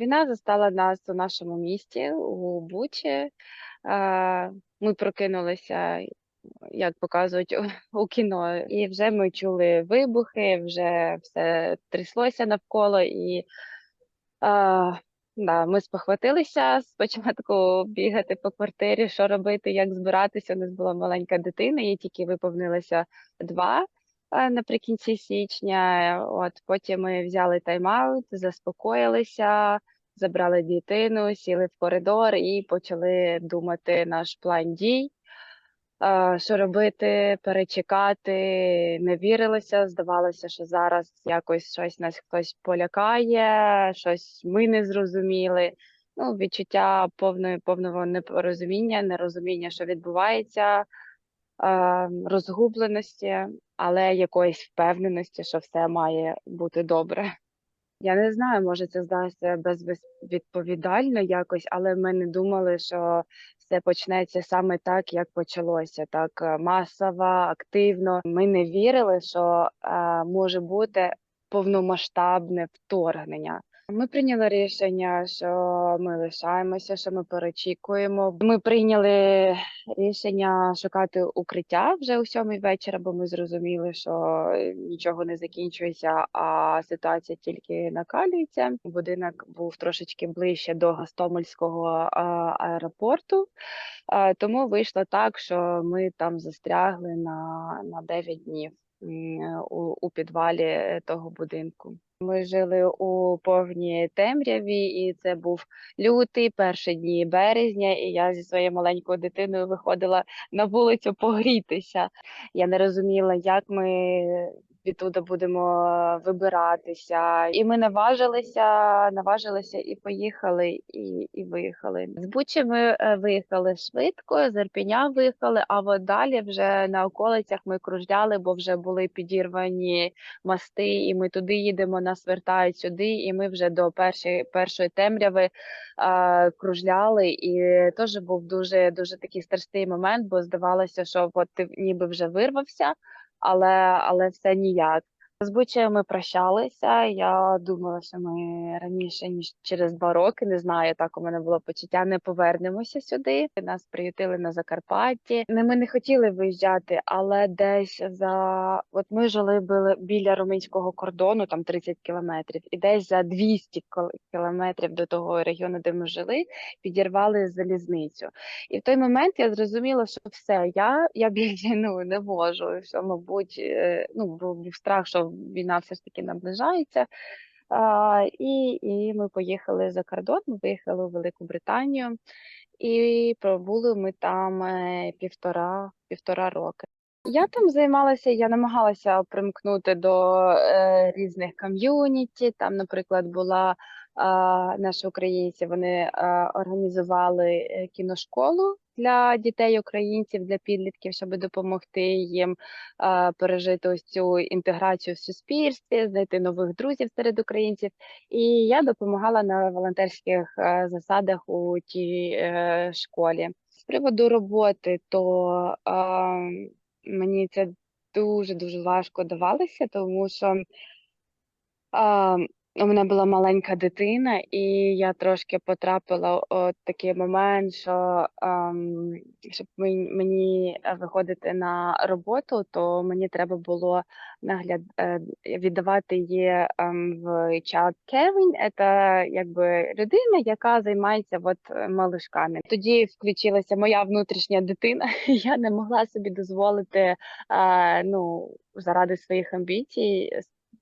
Війна застала нас у нашому місті, у Бучі. Ми прокинулися, як показують у- кіно, і вже ми чули вибухи, вже все тряслося навколо, і да, ми спохватилися спочатку бігати по квартирі, що робити, як збиратися. У нас була маленька дитина, їй тільки виповнилося два наприкінці січня. От потім ми взяли тайм-аут, заспокоїлися, забрали дитину, сіли в коридор і почали думати наш план дій. Е, Що робити, перечекати, не вірилося. Здавалося, що зараз якось щось нас хтось полякає, щось ми не зрозуміли. Ну, відчуття повної повного непорозуміння, нерозуміння, що відбувається, е, розгубленості, але якоїсь впевненості, що все має бути добре. Я не знаю, може це здасться безвідповідально якось, але ми не думали, що все почнеться саме так, як почалося, так е, масово, активно. Ми не вірили, що е, може бути повномасштабне вторгнення. Ми прийняли рішення, що ми лишаємося, що ми перечікуємо. Ми прийняли рішення шукати укриття вже о сьомій вечора, бо ми зрозуміли, що нічого не закінчується, а ситуація тільки накалюється. Будинок був трошечки ближче до Гостомельського аеропорту, тому вийшло так, що ми там застрягли на, на 9 днів у, у підвалі того будинку. Ми жили у повній темряві, і це був лютий, перші дні березня, і я зі своєю маленькою дитиною виходила на вулицю погрітися. Я не розуміла, як ми відтуда будемо вибиратися. І ми наважилися, наважилися і поїхали, і, і виїхали. З Бучі ми е, виїхали швидко, з Ірпеня виїхали, а от далі вже на околицях ми кружляли, бо вже були підірвані мости, і ми туди їдемо, нас вертають сюди, і ми вже до першої першої темряви а, кружляли. І теж був дуже дуже такий страшний момент, бо здавалося, що от ти ніби вже вирвався, але, але все ніяк. З Бучею ми прощалися. Я думала, що ми раніше ніж через два роки, не знаю, так у мене було почуття, не повернемося сюди. Нас приютили на Закарпатті. Не ми не хотіли виїжджати, але десь за от ми жили біля, біля румунського кордону, там 30 кілометрів, і десь за 200 кілометрів до того регіону, де ми жили, підірвали залізницю. І в той момент я зрозуміла, що все, я, я більше ну, не можу. Що, мабуть, е, ну, був страх, що війна все ж таки наближається. А, і, і ми поїхали за кордон, ми виїхали у Велику Британію, і пробули ми там е, півтора, півтора роки. Я там займалася, я намагалася примкнути до е, різних ком'юніті. Там, наприклад, була е, наші українці, вони е, організували кіношколу для дітей українців, для підлітків, щоб допомогти їм пережити ось цю інтеграцію в суспільстві, знайти нових друзів серед українців. І я допомагала на волонтерських е, засадах у тій е, школі. З приводу роботи, то мені це дуже дуже важко давалося, тому що у мене була маленька дитина, і я трошки потрапила у такий момент, що ам, щоб мені, виходити на роботу, то мені треба було нагляд е, віддавати її ем, в child caring. Це якби людина, яка займається от малишками. Тоді включилася моя внутрішня дитина. Я не могла собі дозволити е, ну заради своїх амбіцій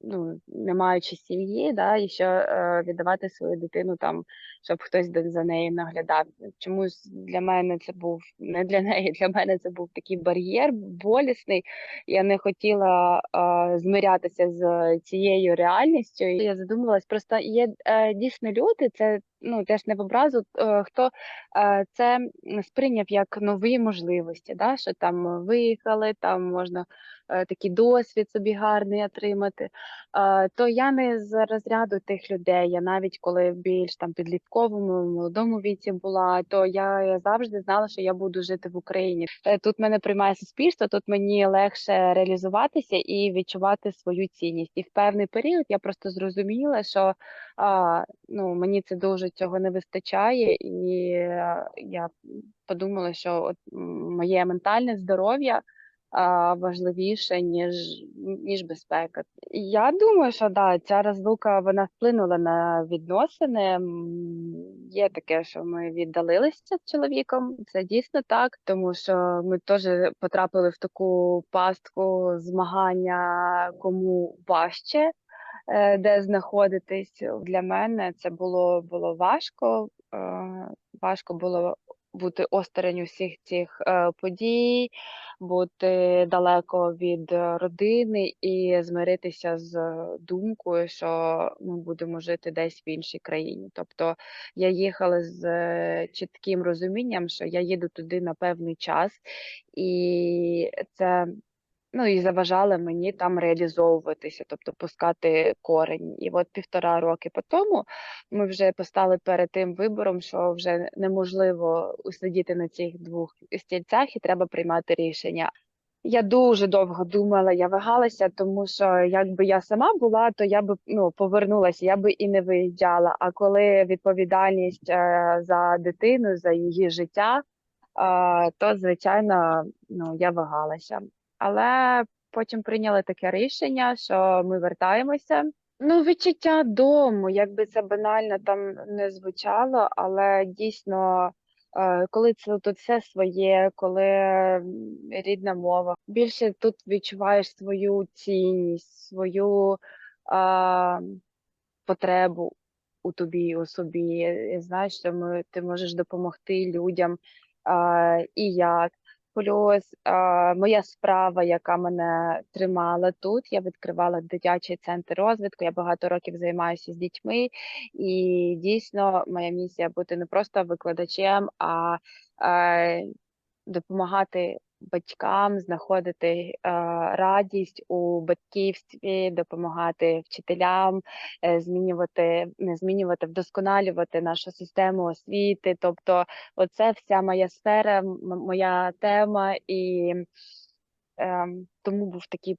ну, не маючи сім'ї, да, і ще е, віддавати свою дитину там, щоб хтось за нею наглядав. Чомусь для мене це був не для неї, для мене це був такий бар'єр болісний. Я не хотіла е, змирятися з цією реальністю. Я задумалась, просто є е, дійсно люди, це ну теж не в образу, е, хто е, це сприйняв як нові можливості, да, що там виїхали, там можна е, такий досвід собі гарний отримати. Е, то я не з розряду тих людей. Я навіть коли більш там підлітковому, молодому віці була, то я завжди знала, що я буду жити в Україні. Е, Тут мене приймає суспільство, тут мені легше реалізуватися і відчувати свою цінність. І в певний період я просто зрозуміла, що а, ну, мені це дуже цього не вистачає, і я подумала, що от моє ментальне здоров'я важливіше, ніж, ніж безпека. Я думаю, що да, ця розлука вона вплинула на відносини. Є таке, що ми віддалилися з чоловіком. Це дійсно так, тому що ми теж потрапили в таку пастку змагання, кому важче е, де знаходитись. Для мене це було, було важко. е, Важко було бути осторонь усіх цих е, подій, бути далеко від е, родини і змиритися з думкою, що ми будемо жити десь в іншій країні. Тобто я їхала з е, чітким розумінням, що я їду туди на певний час, і це Ну і заважали мені там реалізовуватися, тобто пускати корені. І от півтора роки по тому ми вже постали перед тим вибором, що вже неможливо усидіти на цих двох стільцях і треба приймати рішення. Я дуже довго думала, я вагалася, тому що якби я сама була, то я би ну повернулася, я би і не виїжджала. А коли відповідальність е, за дитину, за її життя, а, то звичайно ну я вагалася. Але потім прийняли таке рішення, що ми вертаємося. Ну, відчуття дому, якби це банально там не звучало, але дійсно, е, коли це тут все своє, коли рідна мова, більше тут відчуваєш свою цінність, свою а, потребу у тобі, у собі. І Знаєш, що ми, ти можеш допомогти людям а, і як. Плюс а, моя справа, яка мене тримала тут, я відкривала дитячий центр розвитку. Я багато років займаюся з дітьми, і дійсно моя місія бути не просто викладачем, а, а допомагати батькам знаходити е, радість у батьківстві, допомагати вчителям, е, змінювати, не змінювати, вдосконалювати нашу систему освіти. Тобто, оце вся моя сфера, моя тема, і ем, тому був такий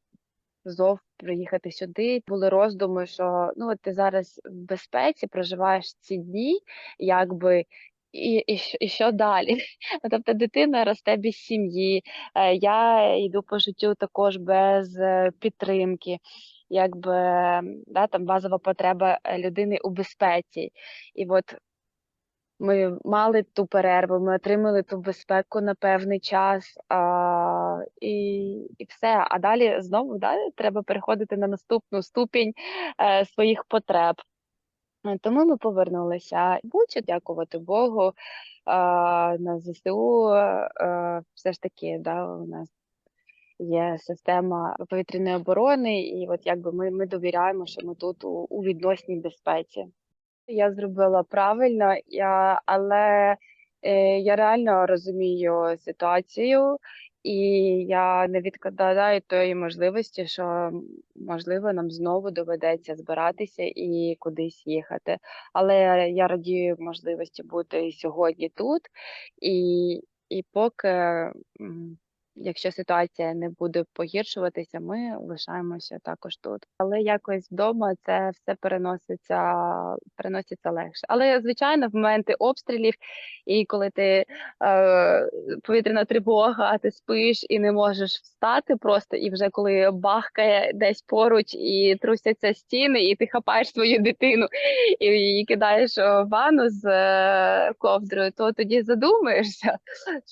зов приїхати сюди. Були роздуми, що ну ти зараз в безпеці проживаєш ці дні, якби. І, і, і що далі? Тобто дитина росте без сім'ї, е, я йду по життю також без е, підтримки, якби да, там базова потреба е, людини у безпеці. І от ми мали ту перерву, ми отримали ту безпеку на певний час, а, і, і все. А далі знову да, треба переходити на наступну ступінь е, своїх потреб. Е, Тому ми повернулися. Бучу, дякувати Богу. На ЗСУ е, все ж таки, да, у нас є система повітряної оборони, і от якби ми, ми довіряємо, що ми тут у, у відносній безпеці. Я зробила правильно, я, але е, я реально розумію ситуацію, і я не відкладаю тої можливості, що можливо нам знову доведеться збиратися і кудись їхати. Але я радію можливості бути сьогодні тут, і, і поки, якщо ситуація не буде погіршуватися, ми лишаємося також тут. Але якось вдома це все переноситься, переноситься легше. Але звичайно, в моменти обстрілів, і коли ти е, повітряна тривога, ти спиш і не можеш встати просто, і вже коли бахкає десь поруч і трусяться стіни, і ти хапаєш свою дитину і її кидаєш в ванну з е, ковдрою, то тоді задумаєшся,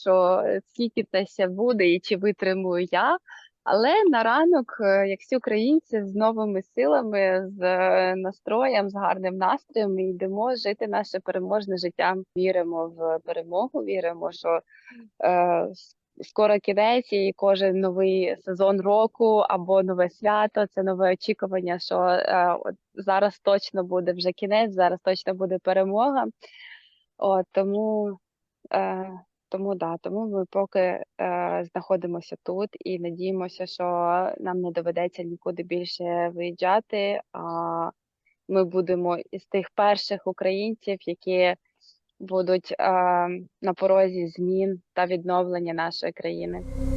що скільки це ще буде чи витримую я. Але на ранок, е, як всі українці, з новими силами, з е, настроєм, з гарним настроєм, ми йдемо жити наше переможне життя. Віримо в перемогу, віримо, що е, скоро кінець, і кожен новий сезон року або нове свято це нове очікування, що е, от зараз точно буде вже кінець, зараз точно буде перемога. От тому, е, тому да, тому ми поки е, знаходимося тут і надіємося, що нам не доведеться нікуди більше виїжджати. А ми будемо із тих перших українців, які будуть е, на порозі змін та відновлення нашої країни.